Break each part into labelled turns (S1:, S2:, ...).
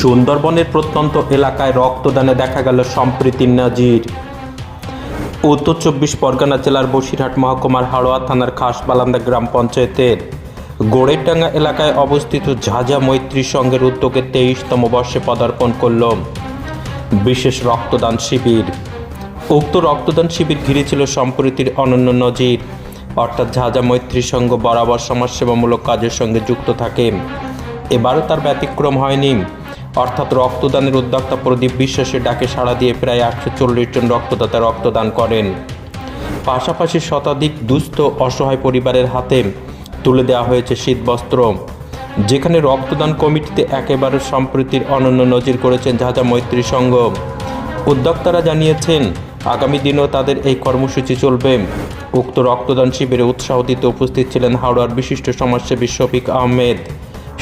S1: সুন্দরবনের প্রত্যন্ত এলাকায় রক্তদানে দেখা গেল সম্প্রীতির নাজির। উত্তর চব্বিশ পরগনা জেলার বসিরহাট মহকুমার হাড়োয়া থানার খাসবালান্দা গ্রাম পঞ্চায়েতের গোড়েরডাঙ্গা এলাকায় অবস্থিত ঝাঝা মৈত্রী সংঘের উদ্যোগে তেইশতম বর্ষে পদার্পণ করল বিশেষ রক্তদান শিবির। উক্ত রক্তদান শিবির ঘিরে ছিল সম্প্রীতির অনন্য নজির। অর্থাৎ ঝাঝা মৈত্রী সংঘ বরাবর সমাজসেবামূলক কাজের সঙ্গে যুক্ত থাকে। এবারও তার ব্যতিক্রম হয়নি। অর্থাৎ রক্তদানের উদ্যোক্তা প্রদীপ বিশ্বাসের ডাকে সাড়া দিয়ে প্রায় একশো চল্লিশ জন রক্তদাতা রক্তদান করেন। পাশাপাশি শতাধিক দুস্থ অসহায় পরিবারের হাতে তুলে দেওয়া হয়েছে শীতবস্ত্র। যেখানে রক্তদান কমিটিতে একেবারে সম্প্রীতির অনন্য নজির করেছেন ঝাঁঝা মৈত্রী সংঘ। উদ্যোক্তারা জানিয়েছেন, আগামী দিনেও তাদের এই কর্মসূচি চলবে। উক্ত রক্তদান শিবিরে উৎসাহ দিতে উপস্থিত ছিলেন হাওড়ার বিশিষ্ট সমাজসেবী শফিক আহমেদ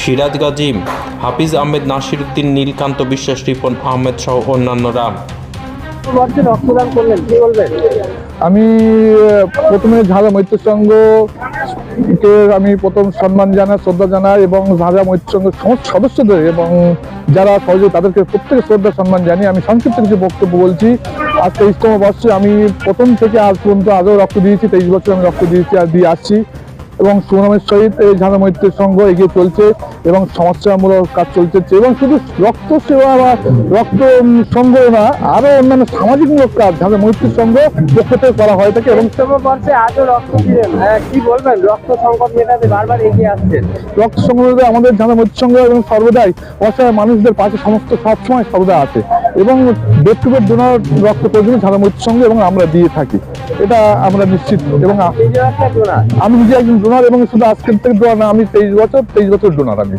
S1: সিরাজ গাজী হাফিজ আহমেদ নাসির উদ্দিন নীলকান্ত বিশ্বাস, রিপন আহমেদ সহ অন্যান্যরা।
S2: আমি প্রথমে ঝাঁঝা মৈত্র আমি প্রথম সম্মান জানাই, শ্রদ্ধা জানাই এবং ঝাঁঝা মৈত্র সংঘের সমস্ত সদস্যদের এবং যারা সহযোগী, তাদেরকে প্রত্যেকে শ্রদ্ধা সম্মান জানি আমি সংক্ষিপ্ত কিছু বক্তব্য বলছি। আজ তেইশতম বর্ষে আমি প্রথম থেকে আজ পর্যন্ত আজও রক্ত দিয়েছি, তেইশ বছর আমি রক্ত দিয়েছি আর দিয়ে আসছি। এবং সুনামের সহিত এই ঝাঁঝা মৈত্রের সংঘ এগিয়ে চলছে এবং সমাজসেবামূলক কাজ চলছে এবং শুধু রক্ত সেবা বা রক্ত সংগ্রহ না আরও অন্যান্য সামাজিকমূলক কাজ ঝাঁঝা মৈত্রের সংঘ পক্ষ থেকে করা হয়ে থাকে এবং
S3: বর্ষে আজও রক্ত হ্যাঁ, কি বলবেন? রক্ত সংকট মেটাতে বারবার এগিয়ে আসছেন।
S2: রক্ত সংগ্রহে আমাদের ঝাঁঝা মৈত্র সংঘ এবং সর্বদাই অসহায় মানুষদের পাশে সমস্ত সবসময় সর্বদা আছে এবং টু ডোনার রক্ত প্রয়োজনে ঝাঁঝা মৈত্র সংঘ এবং আমরা দিয়ে থাকি। এটা আমরা নিশ্চিত। এবং আমি নিজে একজন ডোনার এবং শুধু আজকের থেকে ডোনার না, আমি তেইশ বছর তেইশ বছর ডোনার আমি।